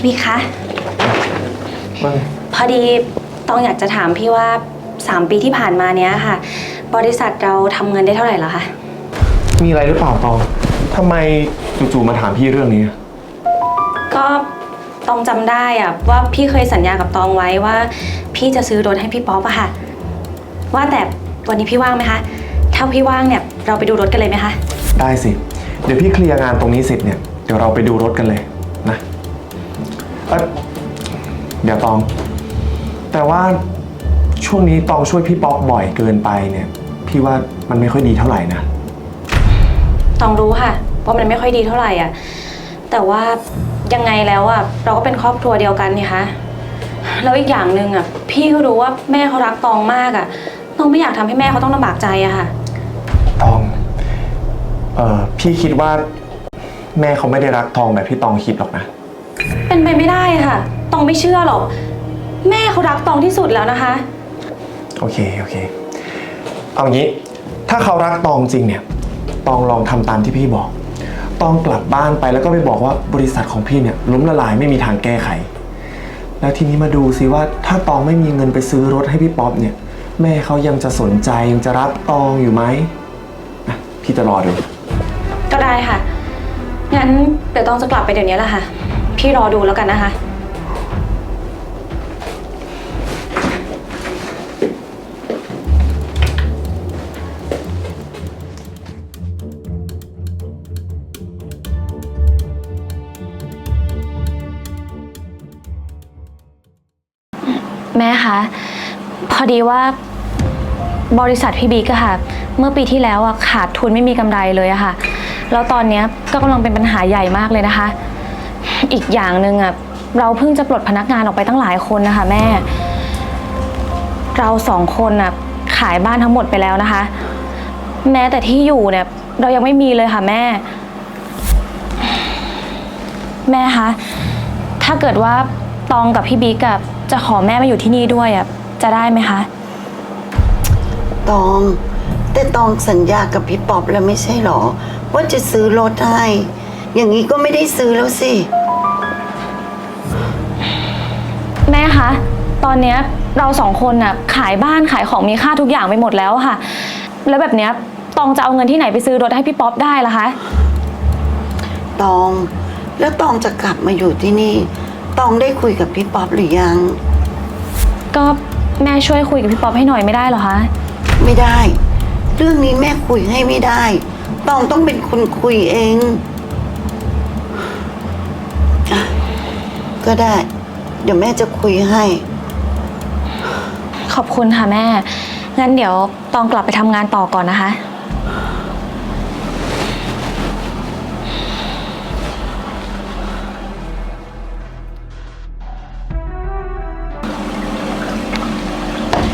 พี่บิ๊กคะว่าไงพอดีตองอยากจะถามพี่ว่า 3 ปีที่ผ่านมาเนี้ยค่ะ บริษัทเราทำเงินได้เท่าไหร่แล้วคะมีอะไรหรือเปล่าตองทำไมจู่ๆมาถามพี่เรื่องนี้ก็ตองจำได้อะว่าพี่เคยสัญญากับตองไว้ว่า พี่จะซื้อรถให้พี่ป๊อปอะค่ะ ว่าแต่วันนี้พี่ว่างไหมคะถ้าพี่ว่างเนี่ยเราไปดูรถกันเลยไหมคะ ได้สิ เดี๋ยวพี่เคลียร์งานตรงนี้เสร็จเนี่ย เดี๋ยวเราไปดูรถกันเลยนะ เอ้ยเดี๋ยวตอง แต่ว่าช่วงนี้ตองช่วยพี่ป๊อกบ่อยเกินไปเนี่ย พี่ว่ามันไม่ค่อยดีเท่าไหร่นะตองรู้ค่ะว่ามันไม่ค่อยดีเท่าไหร่อะ แต่ว่ายังไงแล้วอะเราก็เป็นครอบครัวเดียวกันนี่คะแล้วอีกอย่างหนึ่งอะ พี่ก็รู้ว่าแม่เขารักตองมากอะตองไม่อยากทำให้แม่เขาต้องลำบากใจอะค่ะ ตอง เอ่อพี่คิดว่า แม่เขาไม่ได้รักตองแบบที่ตองคิดหรอกนะ เป็นไปไม่ได้ค่ะ ตองไม่เชื่อหรอก แม่เขารักตองที่สุดแล้วนะคะ โอเค โอเค เอางี้ ถ้าเขารักตองจริงเนี่ย ตองลองทำตามที่พี่บอก ตองกลับบ้านไปแล้วก็ไปบอกว่าบริษัทของพี่เนี่ยล้มละลายไม่มีทางแก้ไข แล้วทีนี้มาดูซิว่าถ้าตองไม่มีเงินไปซื้อรถให้พี่ป๊อปเนี่ย แม่เขายังจะสนใจยังจะรักตองอยู่ไหมอะพี่จะรอดู ก็ได้ค่ะ งั้นเดี๋ยวตองจะกลับไปเดี๋ยวนี้แหละค่ะ พี่รอดูแล้วกันนะคะ แม่คะพอดีว่าบริษัทพี่บิ๊กอะค่ะ เมื่อปีที่แล้วอะขาดทุนไม่มีกำไรเลยอะค่ะ แล้วตอนเนี้ยก็กำลังเป็นปัญหาใหญ่มากเลยนะคะ อีกอย่างหนึ่งอะเราเพิ่งจะปลดพนักงานออกไปตั้งหลายคนนะคะ แม่ เราสองคนอะขายบ้านทั้งหมดไปแล้วนะคะ แม้แต่ที่อยู่เนี่ย เรายังไม่มีเลยค่ะแม่ แม่คะถ้าเกิดว่าตองกับพี่บิ๊กอะจะขอแม่มาอยู่ที่นี่ด้วยอะจะได้ไหมคะ ตอง แต่ตองสัญญากับพี่ป๊อปแล้วไม่ใช่หรอ ว่าจะซื้อรถให้ อย่างนี้ก็ไม่ได้ซื้อแล้วสิ ม่คะ ตอนเนี้ยเราสองคนน่ะขายบ้านขายของมีค่าทุกอย่างไปหมดแล้วอะค่ะ แล้วแบบเนี้ยตองจะเอาเงินที่ไหนไปซื้อรถให้พี่ป๊อปได้ล่ะคะ ตอง แล้วตองจะกลับมาอยู่ที่นี่ ตองได้คุยกับพี่ป๊อปหรือยัง ก็แม่ช่วยคุยกับพี่ป๊อปให้หน่อยไม่ได้เหรอคะ ไม่ได้ เรื่องนี้แม่คุยให้ไม่ได้ ตองต้องเป็นคนคุยเองอะก็ได้ เดี๋ยวแม่จะคุยให้ ขอบคุณค่ะแม่ งั้นเดี๋ยวตองกลับไปทำงานต่อก่อนนะคะ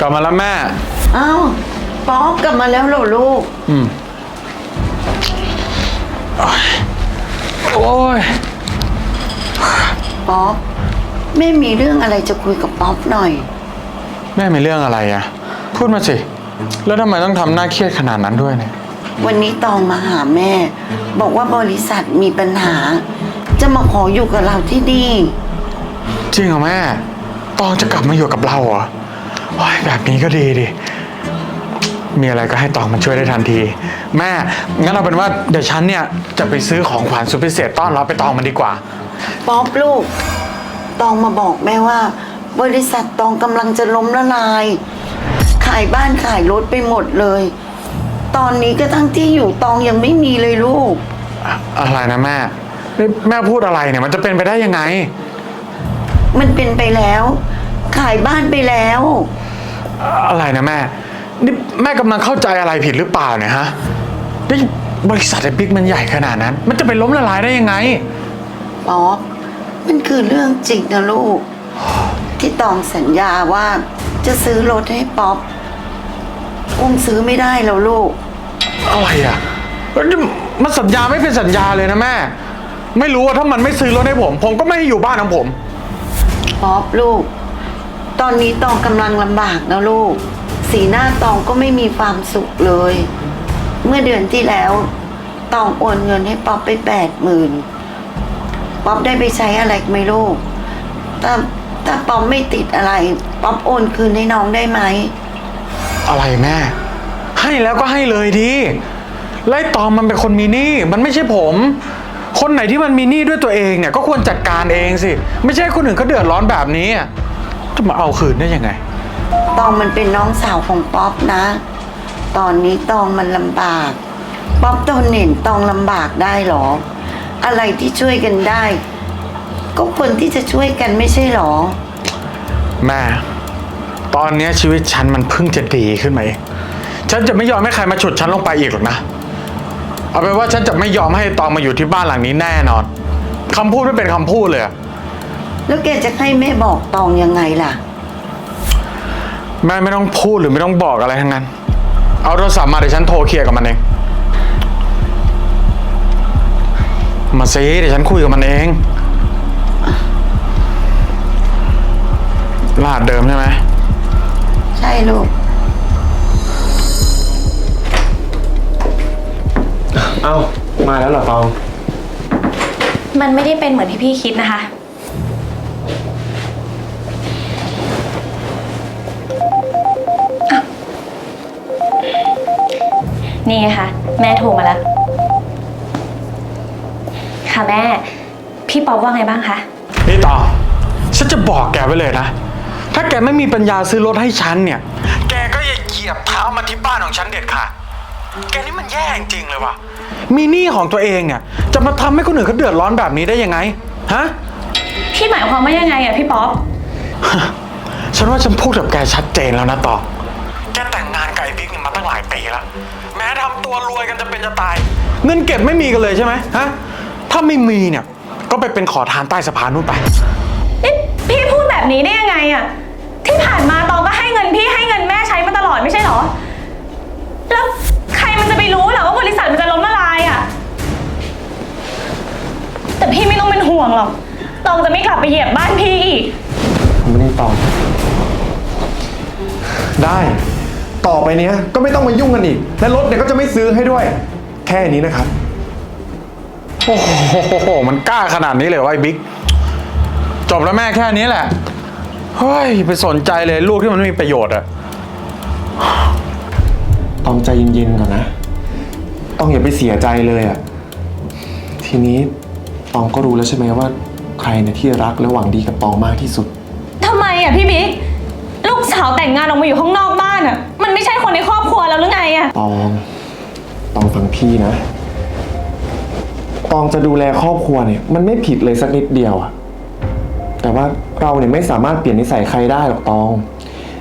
กลับมาแล้วแม่ อ้าวป๊อปกลับมาแล้วเหรอลูก อืมโอ้ยป๊อป แม่มีเรื่องอะไรจะคุยกับป๊อปหน่อย แม่มีเรื่องอะไรอะพูดมาสิ แล้วทำไมต้องทำหน้าเครียดขนาดนั้นด้วยเนี่ย วันนี้ตองมาหาแม่ บอกว่าบริษัทมีปัญหา จะมาขออยู่กับเราที่นี่ จริงเหรอแม่ ตองจะกลับมาอยู่กับเราเหรอโอ้ยแบบนี้ก็ดีดิ มีอะไรก็ให้ตองมันช่วยได้ทันที แม่ งั้นเอาเป็นว่าเดี๋ยวฉันเนี่ยจะไปซื้อของขวัญสุดพิเศษต้อนรับไปตองมันดีกว่า ป๊อปลูก ตองมาบอกแม่ว่า บริษัทตองกำลังจะล้มละลาย ขายบ้านขายรถไปหมดเลย ตอนนี้ก็ทั้งที่อยู่ตองยังไม่มีเลยลูกอะไรนะแม่นี่แม่พูดอะไรเนี่ยมันจะเป็นไปได้ยังไง มันเป็นไปแล้ว ขายบ้านไปแล้ว อะไรนะแม่ นี่แม่กำลังเข้าใจอะไรผิดหรือเปล่าเนี่ยฮะนี่บริษัทไอ้บิ๊กมันใหญ่ขนาดนั้น มันจะไปล้มละลายได้ยังไง ป๊อป มันคือเรื่องจริงนะลูก ที่ตองสัญญาว่าจะซื้อรถให้ป๊อปคงซื้อไม่ได้แล้วลูก อะไรอะนี่มันสัญญาไม่เป็นสัญญาเลยนะแม่ ไม่รู้ว่าถ้ามันไม่ซื้อรถให้ผม ผมก็ไม่ให้อยู่บ้านของผม ป๊อปลูก ตอนนี้ตองกำลังลำบากนะลูก สีหน้าตองก็ไม่มีความสุขเลย เมื่อเดือนที่แล้ว ตองโอนเงินให้ป๊อปไปแปดหมื่น ป๊อปได้ไปใช้อะไรไหมลูกถ้าถ้าป๊อปไม่ติดอะไร ป๊อปโอนคืนให้น้องได้ไหม อะไรแม่ ให้แล้วก็ให้เลยดีไล่ตองมันเป็นคนมีหนี้มันไม่ใช่ผม คนไหนที่มันมีหนี้ด้วยตัวเองเนี่ยก็ควรจัดการเองสิ ไม่ใช่คนอื่นเขาเดือดร้อนแบบนี้อะจะมาเอาคืนได้ยังไง ตองมันเป็นน้องสาวของป๊อปนะ ตอนนี้ตองมันลำบาก ป๊อปทนเห็นตองลำบากได้หรอ อะไรที่ช่วยกันได้ ก็ควรที่จะช่วยกันไม่ใช่หรอ แม่ ตอนเนี้ยชีวิตฉันมันเพิ่งจะดีขึ้นมาเองฉันจะไม่ยอมให้ใครมาฉุดฉันลงไปอีกหรอกนะ เอาเป็นว่าฉันจะไม่ยอมให้ตองมาอยู่ที่บ้านหลังนี้แน่นอนคำพูดไม่เป็นคำพูดเลยอะแล้วแกจะให้แม่บอกตองยังไงล่ะ แม่ไม่ต้องพูดหรือไม่ต้องบอกอะไรทั้งนั้น เอาโทรศัพท์มาเดี๋ยวฉันโทรเคลียร์กับมันเอง มาซิเดี๋ยวฉันคุยกับมันเอง รหัสเดิมใช่ไหม ใช่ลูก เอ้า มาแล้วเหรอตอง มันไม่ได้เป็นเหมือนที่พี่คิดนะคะอ้าวนี่ไงคะแม่โทรมาแล้ว ค่ะแม่ พี่ป๊อบว่าไงบ้างคะ นี่ตองฉันจะบอกแกไว้เลยนะ ถ้าแกไม่มีปัญญาซื้อรถให้ฉันเนี่ย แกก็อย่าเหยียบเท้ามาที่บ้านของฉันเด็ดขาด แกนี่มันแย่จริงๆเลยว่ะ มีหนี้ของตัวเองเนี่ย จะมาทำให้คนอื่นเขาเดือดร้อนแบบนี้ได้ยังไง ฮะ พี่หมายความว่ายังไงอะพี่ป๊อป ฉันว่าฉันพูดกับแกชัดเจนแล้วนะตองแกแต่งงานกับไอ้บิ๊กเนี่ยมาตั้งหลายปีแล้ว แม้ทำตัวรวยกันจะเป็นจะตาย เงินเก็บไม่มีกันเลยใช่ไหมฮะ ถ้าไม่มีเนี่ย ก็ไปเป็นขอทานใต้สะพานนู่นไป นี่พี่พูดแบบนี้ได้ยังไงอะที่ผ่านมาตองก็ให้เงินพี่ให้เงินแม่ใช้มาตลอดไม่ใช่เหรอ แล้วใครมันจะไปรู้เหรอว่าบริษัทมันจะล้มละลายอะแต่พี่ไม่ต้องเป็นห่วงหรอกตองจะไม่กลับไปเหยียบบ้านพี่อีก ผมไม่ได้ตองได้ ต่อไปเนี้ยก็ไม่ต้องมายุ่งกันอีก และรถเนี่ยก็จะไม่ซื้อให้ด้วย แค่นี้นะครับ โอ้โห มันกล้าขนาดนี้เลยว่าไอ้บิ๊ก จบแล้วแม่แค่นี้แหละ เฮ้ย ไปสนใจเลยลูกที่มันไม่มีประโยชน์อะต้องใจเย็นๆก่อนนะ ต้องอย่าไปเสียใจเลยอะทีนี้ตองก็รู้แล้วใช่ไหมว่า ใครเนี่ยที่รักและหวังดีกับตองมากที่สุด ทำไมอะพี่บิ๊ก ลูกสาวแต่งงานออกมาอยู่ข้างนอกบ้านอะมันไม่ใช่คนในครอบครัวแล้วหรือไงอะตอง ตองฟังพี่นะ ตองจะดูแลครอบครัวเนี่ย มันไม่ผิดเลยสักนิดเดียวอะแต่ว่าเราเนี่ยไม่สามารถเปลี่ยนนิสัยใครได้หรอกตอง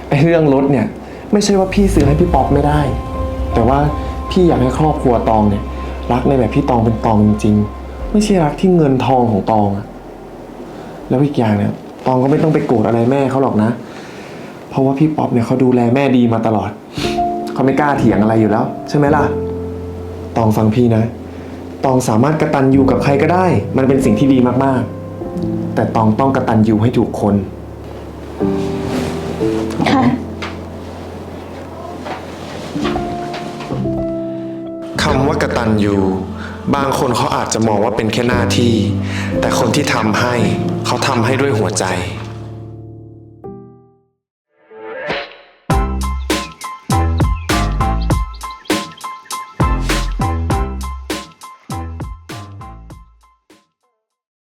ไอ้เรื่องรถเนี่ย ไม่ใช่ว่าพี่ซื้อให้พี่ป๊อปไม่ได้ แต่ว่าพี่อยากให้ครอบครัวตองเนี่ย รักในแบบที่ตองเป็นตองจริงๆไม่ใช่รักที่เงินทองของตองอะแล้วอีกอย่างเนี่ยตองก็ไม่ต้องไปโกรธอะไรแม่เขาหรอกนะ เพราะว่าพี่ป๊อปเนี่ยเขาดูแลแม่ดีมาตลอดเขาไม่กล้าเถียงอะไรอยู่แล้ว ใช่ไหมล่ะ ตองฟังพี่นะ ตองสามารถกระตันยูกับใครก็ได้ มันเป็นสิ่งที่ดีมากๆ แต่ตองต้องกระตันยูให้ถูกคน ค่ะ คำว่ากตัญญูบางคนเขาอาจจะมองว่าเป็นแค่หน้าที่ แต่คนที่ทำให้เขาทำให้ด้วยหัวใจ